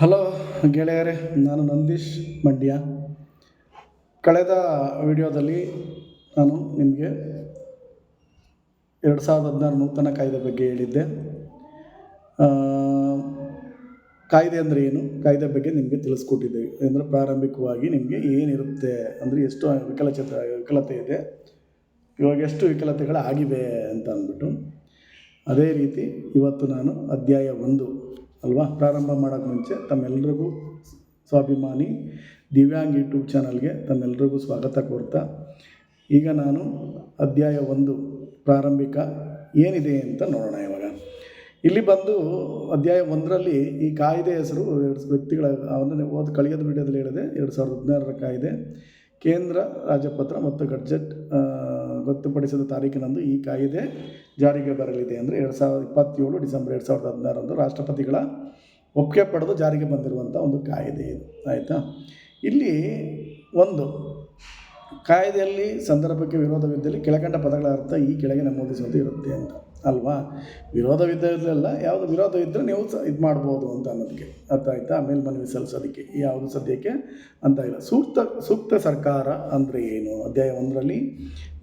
Hello ಗೆಳೆಯರೇ, ನಾನು ನಂದೀಶ್ ಮಂಡ್ಯ. ಕಳೆದ ವಿಡಿಯೋದಲ್ಲಿ ನಾನು ನಿಮಗೆ ಎರಡು ಸಾವಿರದ ಹದಿನಾರು ನೂತನ ಕಾಯ್ದೆ ಬಗ್ಗೆ ಹೇಳಿದ್ದೆ. ಕಾಯ್ದೆ ಅಂದರೆ ಏನು? ಕಾಯ್ದೆ ಬಗ್ಗೆ ನಿಮಗೆ ತಿಳಿಸ್ಕೊಟ್ಟಿದ್ದೆ ಅಂದರೆ ಪ್ರಾರಂಭಿಕವಾಗಿ ನಿಮಗೆ ಏನಿರುತ್ತೆ ಅಂದರೆ ಎಷ್ಟು ವಿಕಲಚೇತ, ವಿಕಲತೆ ಇದೆ, ಇವಾಗ ಎಷ್ಟು ವಿಕಲತೆಗಳಾಗಿವೆ ಅಂತ ಅಂದ್ಬಿಟ್ಟು. ಅದೇ ರೀತಿ ಇವತ್ತು ನಾನು ಅಧ್ಯಾಯ ಒಂದು ಅಲ್ವಾ? ಪ್ರಾರಂಭ ಮಾಡೋಕ್ಕೆ ಮುಂಚೆ ತಮ್ಮೆಲ್ಲರಿಗೂ ಸ್ವಾಭಿಮಾನಿ. ದಿವ್ಯಾಂಗ್ ಯೂಟ್ಯೂಬ್ ಚಾನಲ್ಗೆ ತಮ್ಮೆಲ್ಲರಿಗೂ ಸ್ವಾಗತ ಕೋರ್ತಾ. ಈಗ ನಾನು ಅಧ್ಯಾಯ ಒಂದು, ಪ್ರಾರಂಭಿಕ ಏನಿದೆ ಅಂತ ನೋಡೋಣ ಇವಾಗ. ಇಲ್ಲಿ ಬಂದು ಅಧ್ಯಾಯ ಒಂದರಲ್ಲಿ ಈ ಕಾಯ್ದೆ ಹೆಸರು ಎರಡು ವ್ಯಕ್ತಿಗಳ ಅವನ್ನ ಓದ್ ಕಳೆಯೋದು ವಿಡಿಯೋದಲ್ಲಿ ಹೇಳಿದೆ, ಎರಡು ಸಾವಿರದ ಹದಿನಾರರ ಕಾಯ್ದೆ. ಕೇಂದ್ರ ರಾಜಪತ್ರ ಮತ್ತು ಗಡ್ಜೆಟ್ ಗೊತ್ತುಪಡಿಸಿದ ತಾರೀಕಿನಂದು ಈ ಕಾಯಿದೆ ಜಾರಿಗೆ ಬರಲಿದೆ ಅಂದರೆ ಎರಡು ಸಾವಿರದ ಇಪ್ಪತ್ತೇಳು ಡಿಸೆಂಬರ್ ಎರಡು ಸಾವಿರದ ಹದಿನಾರಂದು ರಾಷ್ಟ್ರಪತಿಗಳ ಒಪ್ಪಿಗೆ ಪಡೆದು ಜಾರಿಗೆ ಬಂದಿರುವಂಥ ಒಂದು ಕಾಯಿದೆ ಇದು. ಆಯಿತಾ? ಇಲ್ಲಿ ಒಂದು, ಕಾಯ್ದೆಯಲ್ಲಿ ಸಂದರ್ಭಕ್ಕೆ ವಿರೋಧವಿದ್ದಲ್ಲಿ ಕೆಳಕಂಡ ಪದಗಳ ಅರ್ಥ ಈ ಕೆಳಗೆ ನಮೂದಿಸುವಂತೆ ಇರುತ್ತೆ ಅಂತ. ಅಲ್ವಾ? ವಿರೋಧವಿದ್ದಲ್ಲ ಯಾವುದು ವಿರೋಧ ಇದ್ದರೆ ನೀವು ಸ ಇದು ಮಾಡ್ಬೋದು ಅಂತ ಅನ್ನೋದಕ್ಕೆ ಅರ್ಥ ಆಯ್ತಾ? ಮೇಲ್ಮನವಿ ಸಲ್ಲಿಸೋದಕ್ಕೆ. ಯಾವುದು ಸದ್ಯಕ್ಕೆ ಅಂತ ಇಲ್ಲ. ಸೂಕ್ತ ಸೂಕ್ತ ಸರ್ಕಾರ ಅಂದರೆ ಏನು? ಅಧ್ಯಾಯ ಒಂದರಲ್ಲಿ,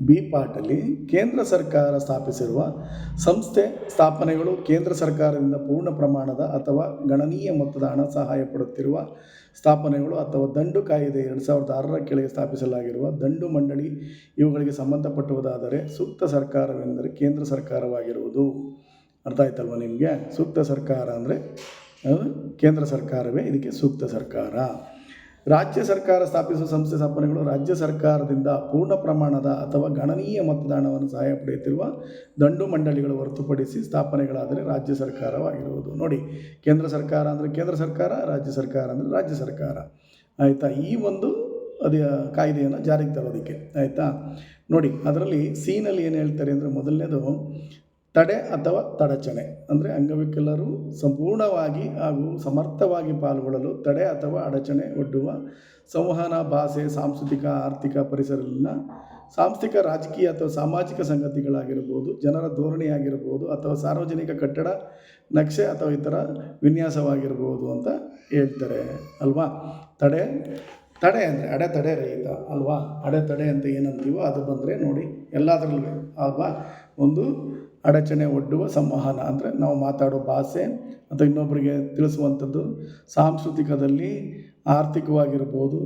ಬಿ ಪಾಠಲ್ಲಿ ಕೇಂದ್ರ ಸರ್ಕಾರ ಸ್ಥಾಪಿಸಿರುವ ಸಂಸ್ಥೆ ಸ್ಥಾಪನೆಗಳು ಕೇಂದ್ರ ಸರ್ಕಾರದಿಂದ ಪೂರ್ಣ ಪ್ರಮಾಣದ ಅಥವಾ ಗಣನೀಯ ಮೊತ್ತದ ಹಣ ಸಹಾಯ ಪಡುತ್ತಿರುವ ಸ್ಥಾಪನೆಗಳು ಅಥವಾ ದಂಡು ಕಾಯಿದೆ ಎರಡು ಸಾವಿರದ ಆರರ ಕೆಳಗೆ ಸ್ಥಾಪಿಸಲಾಗಿರುವ ದಂಡು ಮಂಡಳಿ ಇವುಗಳಿಗೆ ಸಂಬಂಧಪಟ್ಟುವುದಾದರೆ ಸೂಕ್ತ ಸರ್ಕಾರವೆಂದರೆ ಕೇಂದ್ರ ಸರ್ಕಾರವಾಗಿರುವುದು. ಅರ್ಥ ಆಯ್ತಲ್ವ ನಿಮಗೆ? ಸೂಕ್ತ ಸರ್ಕಾರ ಅಂದರೆ ಕೇಂದ್ರ ಸರ್ಕಾರವೇ, ಇದಕ್ಕೆ ಸೂಕ್ತ ಸರ್ಕಾರ. ರಾಜ್ಯ ಸರ್ಕಾರ ಸ್ಥಾಪಿಸುವ ಸಂಸ್ಥೆ ಸ್ಥಾಪನೆಗಳು ರಾಜ್ಯ ಸರ್ಕಾರದಿಂದ ಪೂರ್ಣ ಪ್ರಮಾಣದ ಅಥವಾ ಗಣನೀಯ ಮತದಾನವನ್ನು ಸಹಾಯ ಪಡೆಯುತ್ತಿರುವ ದಂಡು ಮಂಡಳಿಗಳು ಹೊರತುಪಡಿಸಿ ಸ್ಥಾಪನೆಗಳಾದರೆ ರಾಜ್ಯ ಸರ್ಕಾರವಾಗಿರುವುದು. ನೋಡಿ, ಕೇಂದ್ರ ಸರ್ಕಾರ ಅಂದರೆ ಕೇಂದ್ರ ಸರ್ಕಾರ, ರಾಜ್ಯ ಸರ್ಕಾರ ಅಂದರೆ ರಾಜ್ಯ ಸರ್ಕಾರ. ಆಯಿತಾ? ಈ ಒಂದು ಅದೇ, ಕಾಯ್ದೆಯನ್ನು ಜಾರಿಗೆ ತರೋದಕ್ಕೆ. ಆಯಿತಾ? ನೋಡಿ, ಅದರಲ್ಲಿ ಸೀನಲ್ಲಿ ಏನು ಹೇಳ್ತಾರೆ ಅಂದರೆ ಮೊದಲನೇದು ತಡೆ ಅಥವಾ ತಡಚಣೆ. ಅಂದರೆ ಅಂಗವಿಕಲರು ಸಂಪೂರ್ಣವಾಗಿ ಹಾಗೂ ಸಮರ್ಥವಾಗಿ ಪಾಲ್ಗೊಳ್ಳಲು ತಡೆ ಅಥವಾ ಅಡಚಣೆ ಒಡ್ಡುವ ಸಂವಹನ ಭಾಷೆ, ಸಾಂಸ್ಕೃತಿಕ, ಆರ್ಥಿಕ ಪರಿಸರದಲ್ಲಿನ ಸಾಂಸ್ಥಿಕ, ರಾಜಕೀಯ ಅಥವಾ ಸಾಮಾಜಿಕ ಸಂಗತಿಗಳಾಗಿರ್ಬೋದು, ಜನರ ಧೋರಣೆಯಾಗಿರ್ಬೋದು ಅಥವಾ ಸಾರ್ವಜನಿಕ ಕಟ್ಟಡ, ನಕ್ಷೆ ಅಥವಾ ಇತರ ವಿನ್ಯಾಸವಾಗಿರ್ಬೋದು ಅಂತ ಹೇಳ್ತಾರೆ ಅಲ್ವಾ? ತಡೆ ತಡೆ ಅಂದರೆ ಅಡೆತಡೆ ರಹಿತ ಅಲ್ವಾ? ಅಡೆತಡೆ ಅಂತ ಏನಂತೀವೋ ಅದು ಬಂದರೆ ನೋಡಿ ಎಲ್ಲದರಲ್ಲೂ ಅಲ್ವಾ? ಒಂದು ಅಡಚಣೆ ಒಡ್ಡುವ ಸಂವಹನ ಅಂದರೆ ನಾವು ಮಾತಾಡೋ ಭಾಷೆ ಅಥವಾ ಇನ್ನೊಬ್ಬರಿಗೆ ತಿಳಿಸುವಂಥದ್ದು ಸಾಂಸ್ಕೃತಿಕದಲ್ಲಿ ಆರ್ಥಿಕವಾಗಿರ್ಬೋದು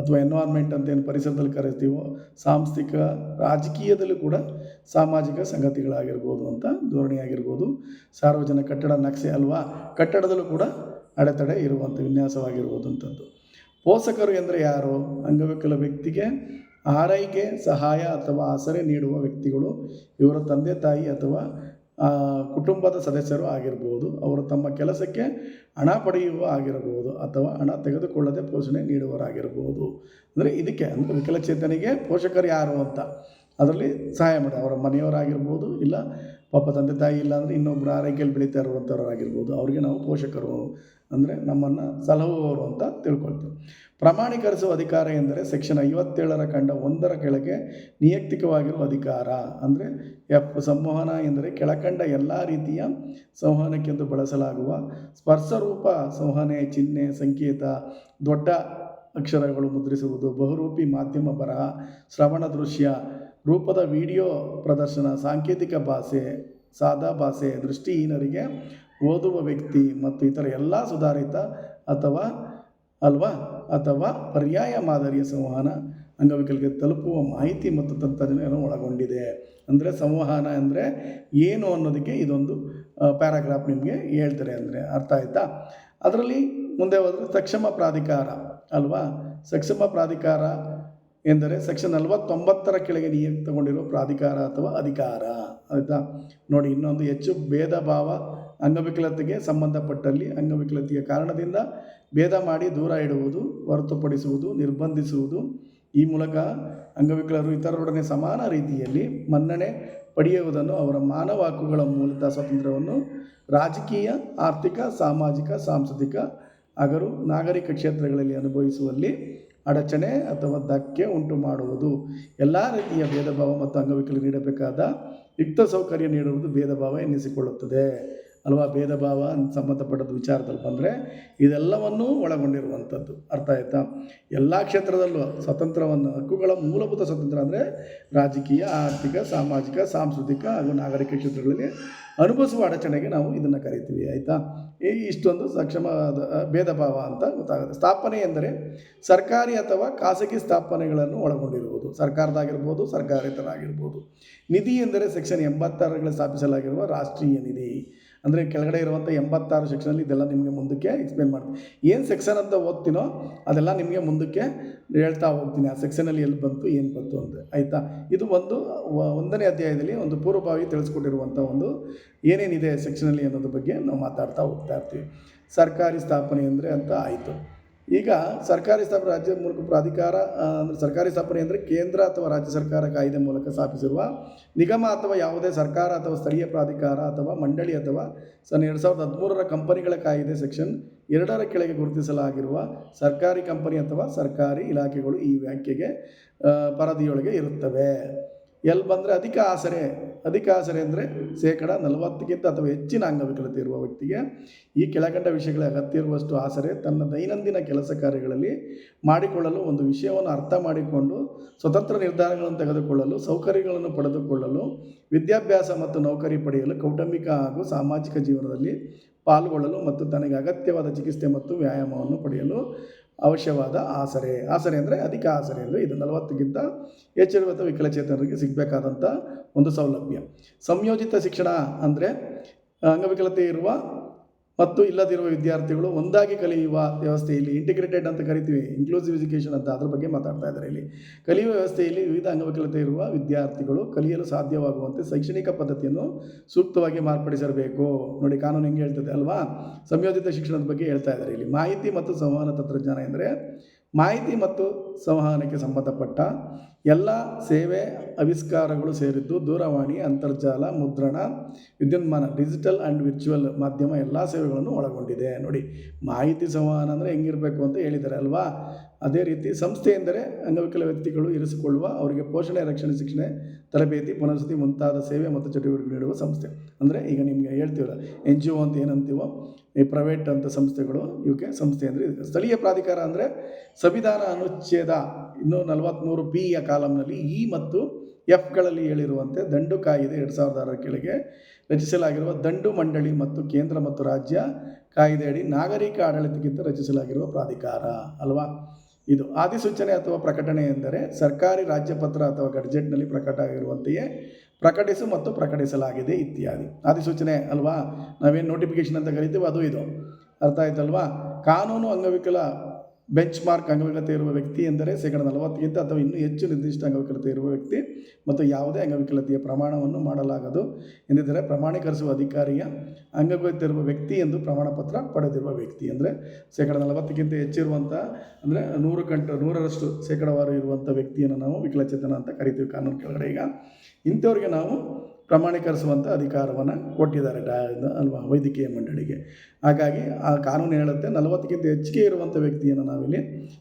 ಅಥವಾ ಎನ್ವೈರ್ಮೆಂಟ್ ಅಂತ ಏನು ಪರಿಸರದಲ್ಲಿ ಕರಿತೀವೋ ಸಾಂಸ್ಥಿಕ ರಾಜಕೀಯದಲ್ಲೂ ಕೂಡ ಸಾಮಾಜಿಕ ಸಂಗತಿಗಳಾಗಿರ್ಬೋದು ಅಂತ ಧೋರಣೆಯಾಗಿರ್ಬೋದು. ಸಾರ್ವಜನಿಕ ಕಟ್ಟಡ ನಕ್ಷೆ ಅಲ್ವಾ? ಕಟ್ಟಡದಲ್ಲೂ ಕೂಡ ಅಡೆತಡೆ ಇರುವಂಥ ವಿನ್ಯಾಸವಾಗಿರ್ಬೋದು ಅಂಥದ್ದು ಪೋಷಕರು ಎಂದರೆ ಯಾರು? ಅಂಗವಿಕಲ ವ್ಯಕ್ತಿಗೆ ಆರೈಕೆ, ಸಹಾಯ ಅಥವಾ ಆಸರೆ ನೀಡುವ ವ್ಯಕ್ತಿಗಳು ಇವರ ತಂದೆ, ತಾಯಿ ಅಥವಾ ಕುಟುಂಬದ ಸದಸ್ಯರು ಆಗಿರ್ಬೋದು. ಅವರು ತಮ್ಮ ಕೆಲಸಕ್ಕೆ ಹಣ ಪಡೆಯುವ ಆಗಿರಬಹುದು ಅಥವಾ ಹಣ ತೆಗೆದುಕೊಳ್ಳದೆ ಪೋಷಣೆ ನೀಡುವರಾಗಿರ್ಬೋದು ಅಂದರೆ ಇದಕ್ಕೆ ಅಂದರೆ ವಿಕಲಚೇತನಿಗೆ ಪೋಷಕರು ಯಾರು ಅಂತ. ಅದರಲ್ಲಿ ಸಹಾಯ ಮಾಡಿ ಅವರ ಮನೆಯವರಾಗಿರ್ಬೋದು, ಇಲ್ಲ ಪಾಪ ತಂದೆ ತಾಯಿ ಇಲ್ಲ ಅಂದರೆ ಇನ್ನೊಬ್ಬರು ಆರೈಕೆಯಲ್ಲಿ ಬೆಳೀತಾ ಇರುವಂಥವ್ರಾಗಿರ್ಬೋದು. ಅವ್ರಿಗೆ ನಾವು ಪೋಷಕರು ಅಂದರೆ ನಮ್ಮನ್ನು ಸಲಹುವವರು ಅಂತ ತಿಳ್ಕೊಳ್ತೀವಿ. ಪ್ರಮಾಣೀಕರಿಸುವ ಅಧಿಕಾರ ಎಂದರೆ ಸೆಕ್ಷನ್ ಐವತ್ತೇಳರ ಕಂಡ ಒಂದರ ಕೆಳಗೆ ನಿಯಕ್ತಿಕವಾಗಿರುವ ಅಧಿಕಾರ ಅಂದರೆ ಎಫ್ ಸಂವಹನ ಎಂದರೆ ಕೆಳಕಂಡ ಎಲ್ಲ ರೀತಿಯ ಸಂವಹನಕ್ಕೆಂದು ಬಳಸಲಾಗುವ ಸ್ಪರ್ಶರೂಪ ಸಂವಹನೆ, ಚಿಹ್ನೆ, ಸಂಕೇತ, ದೊಡ್ಡ ಅಕ್ಷರಗಳು ಮುದ್ರಿಸುವುದು, ಬಹುರೂಪಿ ಮಾಧ್ಯಮ ಬರಹ, ಶ್ರವಣ ದೃಶ್ಯ ರೂಪದ ವಿಡಿಯೋ ಪ್ರದರ್ಶನ, ಸಾಂಕೇತಿಕ ಭಾಷೆ, ಸಾದಾ ಭಾಷೆ, ದೃಷ್ಟಿಹೀನರಿಗೆ ಓದುವ ವ್ಯಕ್ತಿ ಮತ್ತು ಇತರ ಎಲ್ಲ ಸುಧಾರಿತ ಅಥವಾ ಅಲ್ವಾ? ಅಥವಾ ಪರ್ಯಾಯ ಮಾದರಿಯ ಸಂವಹನ ಅಂಗವಿಕಲಿಗೆ ತಲುಪುವ ಮಾಹಿತಿ ಮತ್ತು ತಂತ್ರಜ್ಞಾನವನ್ನು ಒಳಗೊಂಡಿದೆ. ಅಂದರೆ ಸಂವಹನ ಅಂದರೆ ಏನು ಅನ್ನೋದಕ್ಕೆ ಇದೊಂದು ಪ್ಯಾರಾಗ್ರಾಫ್ ನಿಮಗೆ ಹೇಳ್ತಾರೆ ಅಂದರೆ ಅರ್ಥ ಆಯ್ತಾ? ಅದರಲ್ಲಿ ಮುಂದೆ ಹೋದರೆ ಸಕ್ಷಮ ಪ್ರಾಧಿಕಾರ ಅಲ್ವಾ? ಸಕ್ಷಮ ಪ್ರಾಧಿಕಾರ ಎಂದರೆ ಸೆಕ್ಷನ್ ನಲವತ್ತೊಂಬತ್ತರ ಕೆಳಗೆ ನಿಯುಕ್ತಗೊಂಡಿರುವ ಪ್ರಾಧಿಕಾರ ಅಥವಾ ಅಧಿಕಾರ. ಆಯಿತಾ? ನೋಡಿ, ಇನ್ನೊಂದು ಹೆಚ್ಚು ಭೇದ ಭಾವ ಅಂಗವಿಕಲತೆಗೆ ಸಂಬಂಧಪಟ್ಟಲ್ಲಿ ಅಂಗವಿಕಲತೆಯ ಕಾರಣದಿಂದ ಭೇದ ಮಾಡಿ ದೂರ ಇಡುವುದು, ಹೊರತುಪಡಿಸುವುದು, ನಿರ್ಬಂಧಿಸುವುದು ಈ ಮೂಲಕ ಅಂಗವಿಕಲರು ಇತರರೊಡನೆ ಸಮಾನ ರೀತಿಯಲ್ಲಿ ಮನ್ನಣೆ ಪಡೆಯುವುದನ್ನು ಅವರ ಮಾನವ ಹಕ್ಕುಗಳ ಮೂಲಕ ಸ್ವಾತಂತ್ರ್ಯವನ್ನು ರಾಜಕೀಯ, ಆರ್ಥಿಕ, ಸಾಮಾಜಿಕ, ಸಾಂಸ್ಕೃತಿಕ ಹಗರು ನಾಗರಿಕ ಕ್ಷೇತ್ರಗಳಲ್ಲಿ ಅನುಭವಿಸುವಲ್ಲಿ ಅಡಚಣೆ ಅಥವಾ ಧಕ್ಕೆ ಉಂಟು ಮಾಡುವುದು. ಎಲ್ಲ ರೀತಿಯ ಭೇದ ಭಾವ ಮತ್ತು ಅಂಗವಿಕಲ ನೀಡಬೇಕಾದ ಯುಕ್ತ ಸೌಕರ್ಯ ನೀಡುವುದು ಭೇದ ಭಾವ ಎನ್ನಿಸಿಕೊಳ್ಳುತ್ತದೆ. ಅಲ್ವಾ ಭೇದ ಭಾವ ಸಂಬಂಧಪಟ್ಟದ್ದು ವಿಚಾರದಲ್ಲಿ ಬಂದರೆ ಇದೆಲ್ಲವನ್ನೂ ಒಳಗೊಂಡಿರುವಂಥದ್ದು. ಅರ್ಥ ಆಯಿತಾ? ಎಲ್ಲ ಕ್ಷೇತ್ರದಲ್ಲೂ ಸ್ವತಂತ್ರವನ್ನು ಹಕ್ಕುಗಳ ಮೂಲಭೂತ ಸ್ವತಂತ್ರ ಅಂದರೆ ರಾಜಕೀಯ ಆರ್ಥಿಕ ಸಾಮಾಜಿಕ ಸಾಂಸ್ಕೃತಿಕ ಹಾಗೂ ನಾಗರಿಕ ಕ್ಷೇತ್ರಗಳಲ್ಲಿ ಅನುಭವಿಸುವ ಅಡಚಣೆಗೆ ನಾವು ಇದನ್ನು ಕರಿತೀವಿ. ಆಯಿತಾ? ಈ ಇಷ್ಟೊಂದು ಸಕ್ಷಮವಾದ ಅ, ಭೇದ ಭಾವ ಅಂತ ಗೊತ್ತಾಗುತ್ತೆ. ಸ್ಥಾಪನೆ ಎಂದರೆ ಸರ್ಕಾರಿ ಅಥವಾ ಖಾಸಗಿ ಸ್ಥಾಪನೆಗಳನ್ನು ಒಳಗೊಂಡಿರುವುದು. ಸರ್ಕಾರದಾಗಿರ್ಬೋದು ಸರ್ಕಾರೇತರಾಗಿರ್ಬೋದು. ನಿಧಿ ಎಂದರೆ ಸೆಕ್ಷನ್ ಎಂಬತ್ತಾರರಲ್ಲಿ ಸ್ಥಾಪಿಸಲಾಗಿರುವ ರಾಷ್ಟ್ರೀಯ ನಿಧಿ. ಅಂದರೆ ಕೆಳಗಡೆ ಇರುವಂಥ ಎಂಬತ್ತಾರು ಸೆಕ್ಷನಲ್ಲಿ ಇದೆಲ್ಲ ನಿಮಗೆ ಮುಂದಕ್ಕೆ ಎಕ್ಸ್ಪ್ಲೇನ್ ಮಾಡ್ತೀನಿ. ಏನು ಸೆಕ್ಷನ್ ಅಂತ ಓದ್ತೀನೋ ಅದೆಲ್ಲ ನಿಮಗೆ ಮುಂದಕ್ಕೆ ಹೇಳ್ತಾ ಹೋಗ್ತೀನಿ. ಆ ಸೆಕ್ಷನಲ್ಲಿ ಎಲ್ಲಿ ಬಂತು, ಏನು ಬಂತು ಅಂತ. ಆಯಿತಾ? ಇದು ಒಂದು ಒಂದನೇ ಅಧ್ಯಾಯದಲ್ಲಿ ಒಂದು ಪೂರ್ವಭಾವಿ ತಿಳಿಸ್ಕೊಟ್ಟಿರುವಂಥ ಒಂದು ಏನೇನಿದೆ ಸೆಕ್ಷನಲ್ಲಿ ಅನ್ನೋದ್ರ ಬಗ್ಗೆ ನಾವು ಮಾತಾಡ್ತಾ ಹೋಗ್ತಾ ಇರ್ತೀವಿ. ಸರ್ಕಾರಿ ಸ್ಥಾಪನೆ ಅಂದರೆ ಅಂತ ಆಯಿತು. ಈಗ ಸರ್ಕಾರಿ ಸ್ಥಾಪನೆ ರಾಜ್ಯ ಮೂಲಕ ಪ್ರಾಧಿಕಾರ ಅಂದರೆ ಸರ್ಕಾರಿ ಸ್ಥಾಪನೆ ಅಂದರೆ ಕೇಂದ್ರ ಅಥವಾ ರಾಜ್ಯ ಸರ್ಕಾರ ಕಾಯ್ದೆ ಮೂಲಕ ಸ್ಥಾಪಿಸಿರುವ ನಿಗಮ ಅಥವಾ ಯಾವುದೇ ಸರ್ಕಾರ ಅಥವಾ ಸ್ಥಳೀಯ ಪ್ರಾಧಿಕಾರ ಅಥವಾ ಮಂಡಳಿ ಅಥವಾ ಸನ್ ಎರಡು ಸಾವಿರದ ಹದಿಮೂರರ ಕಂಪನಿಗಳ ಕಾಯ್ದೆ ಸೆಕ್ಷನ್ ಎರಡರ ಕೆಳಗೆ ಗುರುತಿಸಲಾಗಿರುವ ಸರ್ಕಾರಿ ಕಂಪನಿ ಅಥವಾ ಸರ್ಕಾರಿ ಇಲಾಖೆಗಳು ಈ ವ್ಯಾಖ್ಯೆಗೆ ಪರದಿಯೊಳಗೆ ಇರುತ್ತವೆ. ಎಲ್ಲಿ ಬಂದರೆ ಅಧಿಕ ಆಸರೆ ಅಧಿಕ ಆಸರೆ ಅಂದರೆ ಶೇಕಡ ನಲವತ್ತಕ್ಕಿಂತ ಅಥವಾ ಹೆಚ್ಚಿನ ಅಂಗವಿಕಲತೆ ಇರುವ ವ್ಯಕ್ತಿಗೆ ಈ ಕೆಳಕಂಡ ವಿಷಯಗಳ ಅಗತ್ಯ ಇರುವಷ್ಟು ಆಸರೆ ತನ್ನ ದೈನಂದಿನ ಕೆಲಸ ಕಾರ್ಯಗಳಲ್ಲಿ ಮಾಡಿಕೊಳ್ಳಲು ಒಂದು ವಿಷಯವನ್ನು ಅರ್ಥ ಮಾಡಿಕೊಂಡು ಸ್ವತಂತ್ರ ನಿರ್ಧಾರಗಳನ್ನು ತೆಗೆದುಕೊಳ್ಳಲು, ಸೌಕರ್ಯಗಳನ್ನು ಪಡೆದುಕೊಳ್ಳಲು, ವಿದ್ಯಾಭ್ಯಾಸ ಮತ್ತು ನೌಕರಿ ಪಡೆಯಲು ಕೌಟುಂಬಿಕ ಹಾಗೂ ಸಾಮಾಜಿಕ ಜೀವನದಲ್ಲಿ ಪಾಲ್ಗೊಳ್ಳಲು ಮತ್ತು ತನಗೆ ಅಗತ್ಯವಾದ ಚಿಕಿತ್ಸೆ ಮತ್ತು ವ್ಯಾಯಾಮವನ್ನು ಪಡೆಯಲು ಅವಶ್ಯವಾದ ಆಸರೆ. ಆಸರೆ ಅಂದರೆ ಅಧಿಕ ಆಸರೆ ಅಂದರೆ ಇದು ನಲವತ್ತಕ್ಕಿಂತ ಹೆಚ್ಚಿರುವ ವಿಕಲಚೇತನರಿಗೆ ಸಿಗಬೇಕಾದಂಥ ಒಂದು ಸೌಲಭ್ಯ. ಸಂಯೋಜಿತ ಶಿಕ್ಷಣ ಅಂದರೆ, ಅಂಗವಿಕಲತೆ ಇರುವ ಮತ್ತು ಇಲ್ಲದಿರುವ ವಿದ್ಯಾರ್ಥಿಗಳು ಒಂದಾಗಿ ಕಲಿಯುವ ವ್ಯವಸ್ಥೆಯಲ್ಲಿ ಇಂಟಿಗ್ರೇಟೆಡ್ ಅಂತ ಕರಿತೀವಿ ಇನ್ಕ್ಲೂಸಿವ್ ಎಜುಕೇಷನ್ ಅಂತ ಅದ್ರ ಬಗ್ಗೆ ಮಾತಾಡ್ತಾ ಇದ್ದಾರೆ ಇಲ್ಲಿ. ಕಲಿಯುವ ವ್ಯವಸ್ಥೆಯಲ್ಲಿ ವಿವಿಧ ಅಂಗವಿಕಲತೆ ಇರುವ ವಿದ್ಯಾರ್ಥಿಗಳು ಕಲಿಯಲು ಸಾಧ್ಯವಾಗುವಂತೆ ಶೈಕ್ಷಣಿಕ ಪದ್ಧತಿಯನ್ನು ಸೂಕ್ತವಾಗಿ ಮಾರ್ಪಡಿಸಬೇಕು ನೋಡಿ, ಕಾನೂನು ಹೆಂಗೆ ಹೇಳ್ತದೆ ಅಲ್ವಾ? ಸಂಯೋಜಿತ ಶಿಕ್ಷಣದ ಬಗ್ಗೆ ಹೇಳ್ತಾ ಇದ್ದಾರೆ ಇಲ್ಲಿ. ಮಾಹಿತಿ ಮತ್ತು ಸಂವಹನ ತಂತ್ರಜ್ಞಾನ ಎಂದರೆ ಮಾಹಿತಿ ಮತ್ತು ಸಂವಹನಕ್ಕೆ ಸಂಬಂಧಪಟ್ಟ ಎಲ್ಲ ಸೇವೆ ಆವಿಷ್ಕಾರಗಳು ಸೇರಿದ್ದು ದೂರವಾಣಿ, ಅಂತರ್ಜಾಲ, ಮುದ್ರಣ, ವಿದ್ಯುನ್ಮಾನ, ಡಿಜಿಟಲ್ ಆ್ಯಂಡ್ ವಿರ್ಚುವಲ್ ಮಾಧ್ಯಮ ಎಲ್ಲ ಸೇವೆಗಳನ್ನು ಒಳಗೊಂಡಿದೆ. ನೋಡಿ, ಮಾಹಿತಿ ಸಂವಹನ ಅಂದರೆ ಹೆಂಗಿರಬೇಕು ಅಂತ ಹೇಳಿದ್ದಾರೆ ಅಲ್ವಾ? ಅದೇ ರೀತಿ ಸಂಸ್ಥೆ ಎಂದರೆ ಅಂಗವಿಕಲ ವ್ಯಕ್ತಿಗಳು ಇರಿಸಿಕೊಳ್ಳುವ ಅವರಿಗೆ ಪೋಷಣೆ, ರಕ್ಷಣೆ, ಶಿಕ್ಷಣೆ, ತರಬೇತಿ, ಪುನರ್ವಸತಿ ಮುಂತಾದ ಸೇವೆ ಮತ್ತು ಚಟುವಟಿಕೆ ನೀಡುವ ಸಂಸ್ಥೆ. ಅಂದರೆ ಈಗ ನಿಮಗೆ ಹೇಳ್ತೀವಲ್ಲ, ಎನ್ ಜಿ ಒ ಅಂತ ಏನಂತೀವೋ, ಈ ಪ್ರೈವೇಟ್ ಅಂತ ಸಂಸ್ಥೆಗಳು ಇವಕ್ಕೆ ಸಂಸ್ಥೆ ಅಂದರೆ. ಸ್ಥಳೀಯ ಪ್ರಾಧಿಕಾರ ಅಂದರೆ ಸಂವಿಧಾನ ಅನುಚ್ಛೇದ ಇನ್ನೂ ನಲವತ್ತ್ಮೂರು ಯ ಕಾಲಂನಲ್ಲಿ ಇ ಮತ್ತು ಎಫ್ಗಳಲ್ಲಿ ಹೇಳಿರುವಂತೆ ದಂಡು ಕಾಯಿದೆ ಎರಡು ಸಾವಿರದ ಆರರ ಕೆಳಗೆ ರಚಿಸಲಾಗಿರುವ ದಂಡು ಮಂಡಳಿ ಮತ್ತು ಕೇಂದ್ರ ಮತ್ತು ರಾಜ್ಯ ಕಾಯ್ದೆಯಡಿ ನಾಗರಿಕ ಆಡಳಿತಕ್ಕಿಂತ ರಚಿಸಲಾಗಿರುವ ಪ್ರಾಧಿಕಾರ. ಅಲ್ವಾ? ಇದು ಅಧಿಸೂಚನೆ ಅಥವಾ ಪ್ರಕಟಣೆ ಎಂದರೆ ಸರ್ಕಾರಿ ರಾಜ್ಯಪತ್ರ ಅಥವಾ ಗಡ್ಜೆಟ್ನಲ್ಲಿ ಪ್ರಕಟ ಆಗಿರುವಂತೆಯೇ ಪ್ರಕಟಿಸು ಮತ್ತು ಪ್ರಕಟಿಸಲಾಗಿದೆ ಇತ್ಯಾದಿ. ಅಧಿಸೂಚನೆ ಅಲ್ವಾ? ನಾವೇನು ನೋಟಿಫಿಕೇಶನ್ ಅಂತ ಕರಿತೀವೋ ಅದು ಇದು. ಅರ್ಥ ಆಯ್ತಲ್ವಾ? ಕಾನೂನು ಅಂಗವಿಕಲ ಬೆಂಚ್ ಮಾರ್ಕ್ ಅಂಗವಿಕಲತೆ ಇರುವ ವ್ಯಕ್ತಿ ಎಂದರೆ ಶೇಕಡ ನಲವತ್ತಕ್ಕಿಂತ ಅಥವಾ ಇನ್ನೂ ಹೆಚ್ಚು ನಿರ್ದಿಷ್ಟ ಅಂಗವಿಕಲತೆ ಇರುವ ವ್ಯಕ್ತಿ ಮತ್ತು ಯಾವುದೇ ಅಂಗವಿಕಲತೆಯ ಪ್ರಮಾಣವನ್ನು ಮಾಡಲಾಗದು. ಎಂದಿದ್ದರೆ ಪ್ರಮಾಣೀಕರಿಸುವ ಅಧಿಕಾರಿಯ ಅಂಗವಿಕಲತೆ ಇರುವ ವ್ಯಕ್ತಿ ಎಂದು ಪ್ರಮಾಣ ಪತ್ರ ಪಡೆದಿರುವ ವ್ಯಕ್ತಿ ಅಂದರೆ ಶೇಕಡ ನಲವತ್ತಕ್ಕಿಂತ ಹೆಚ್ಚಿರುವಂಥ ಅಂದರೆ ನೂರು ಗಂಟೆ ನೂರರಷ್ಟು ಶೇಕಡವಾರು ಇರುವಂಥ ವ್ಯಕ್ತಿಯನ್ನು ನಾವು ವಿಕಲಚೇತನ ಅಂತ ಕರಿತೀವಿ ಕಾನೂನು ಕೆಳಗಡೆ ಈಗ. ಇಂಥವ್ರಿಗೆ ನಾವು ಪ್ರಮಾಣೀಕರಿಸುವಂಥ ಅಧಿಕಾರವನ್ನು ಕೊಟ್ಟಿದ್ದಾರೆ ಡಾ ಅಲ್ವಾ ವೈದ್ಯಕೀಯ ಮಂಡಳಿಗೆ. ಹಾಗಾಗಿ ಆ ಕಾನೂನು ಹೇಳುತ್ತೆ, ನಲವತ್ತಕ್ಕಿಂತ ಹೆಚ್ಚಿಗೆ ಇರುವಂಥ ವ್ಯಕ್ತಿಯನ್ನು ನಾವಿಲ್ಲಿ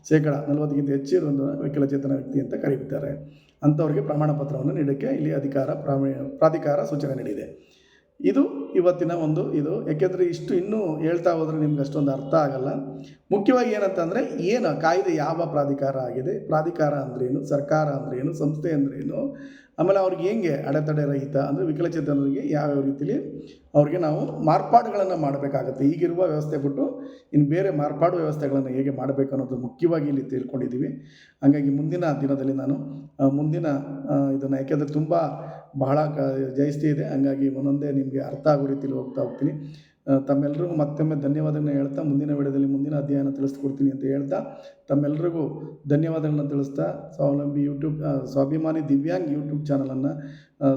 ಶೇಕಡ ನಲವತ್ತಕ್ಕಿಂತ ಹೆಚ್ಚು ಇರುವಂಥ ವಿಕಲಚೇತನ ವ್ಯಕ್ತಿ ಅಂತ ಕರೀತಾರೆ ಅಂಥವ್ರಿಗೆ ಪ್ರಮಾಣ ಪತ್ರವನ್ನು ನೀಡೋಕ್ಕೆ ಇಲ್ಲಿ ಅಧಿಕಾರ ಪ್ರಾಮಿ, ಪ್ರಾಧಿಕಾರ ಸೂಚನೆ ನೀಡಿದೆ. ಇದು ಇವತ್ತಿನ ಒಂದು ಇದು. ಏಕೆಂದರೆ ಇಷ್ಟು ಇನ್ನೂ ಹೇಳ್ತಾ ಹೋದರೆ ನಿಮ್ಗೆ ಅಷ್ಟೊಂದು ಅರ್ಥ ಆಗಲ್ಲ. ಮುಖ್ಯವಾಗಿ ಏನಂತಂದರೆ ಏನು ಕಾಯ್ದೆ ಯಾವ ಪ್ರಾಧಿಕಾರ ಆಗಿದೆ? ಪ್ರಾಧಿಕಾರ ಅಂದ್ರೇನು ಸರ್ಕಾರ ಅಂದ್ರೇನು ಸಂಸ್ಥೆ ಅಂದ್ರೇನು ಆಮೇಲೆ ಅವ್ರಿಗೆ ಹೆಂಗೆ ಅಡೆತಡೆ ರಹಿತ ಅಂದರೆ ವಿಕಲಚೇತನರಿಗೆ ಯಾವ್ಯಾವ ರೀತಿಯಲ್ಲಿ ಅವ್ರಿಗೆ ನಾವು ಮಾರ್ಪಾಡುಗಳನ್ನು ಮಾಡಬೇಕಾಗುತ್ತೆ. ಈಗಿರುವ ವ್ಯವಸ್ಥೆ ಬಿಟ್ಟು ಇನ್ನು ಬೇರೆ ಮಾರ್ಪಾಡು ವ್ಯವಸ್ಥೆಗಳನ್ನು ಹೇಗೆ ಮಾಡಬೇಕು ಅನ್ನೋದು ಮುಖ್ಯವಾಗಿ ಇಲ್ಲಿ ತಿಳ್ಕೊಂಡಿದ್ದೀವಿ. ಹಾಗಾಗಿ ಮುಂದಿನ ದಿನದಲ್ಲಿ ನಾನು ಮುಂದಿನ ಇದನ್ನು ಯಾಕೆಂದರೆ ತುಂಬ ಬಹಳ ಕ ಇದೆ. ಹಂಗಾಗಿ ಒಂದೊಂದೇ ನಿಮಗೆ ಅರ್ಥ ಆಗೋ ರೀತಿಯಲ್ಲಿ ಹೋಗ್ತಾ ಹೋಗ್ತೀನಿ. ತಮ್ಮೆಲ್ಲರಿಗೂ ಮತ್ತೊಮ್ಮೆ ಧನ್ಯವಾದಗಳನ್ನ ಹೇಳ್ತಾ ಮುಂದಿನ ವಿಡಿಯೋದಲ್ಲಿ ಮುಂದಿನ ಅಧ್ಯಯನ ತಿಳಿಸ್ಕೊಡ್ತೀನಿ ಅಂತ ಹೇಳ್ತಾ ತಮ್ಮೆಲ್ಲರಿಗೂ ಧನ್ಯವಾದಗಳನ್ನ ತಿಳಿಸ್ತಾ ಸ್ವಾವಲಂಬಿ ಯೂಟ್ಯೂಬ್ ಸ್ವಾಭಿಮಾನಿ ದಿವ್ಯಾಂಗ್ ಯೂಟ್ಯೂಬ್ ಚಾನಲನ್ನು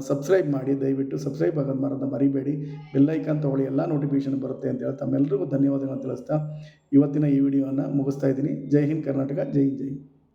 ಸಬ್ಸ್ಕ್ರೈಬ್ ಮಾಡಿ, ದಯವಿಟ್ಟು ಸಬ್ಸ್ಕ್ರೈಬ್ ಆಗೋದು ಮರದ ಮರಿಬೇಡಿ. ಬೆಲ್ಲೈಕನ್ ತೊಗೊಳ್ಳಿ, ಎಲ್ಲ ನೋಟಿಫಿಕೇಷನ್ ಬರುತ್ತೆ ಅಂತ ಹೇಳಿ ತಮ್ಮೆಲ್ಲರಿಗೂ ಧನ್ಯವಾದಗಳನ್ನ ತಿಳಿಸ್ತಾ ಇವತ್ತಿನ ಈ ವಿಡಿಯೋನ ಮುಗಿಸ್ತಾ ಇದ್ದೀನಿ. ಜೈ ಹಿಂದ್ ಕರ್ನಾಟಕ, ಜೈ ಜೈ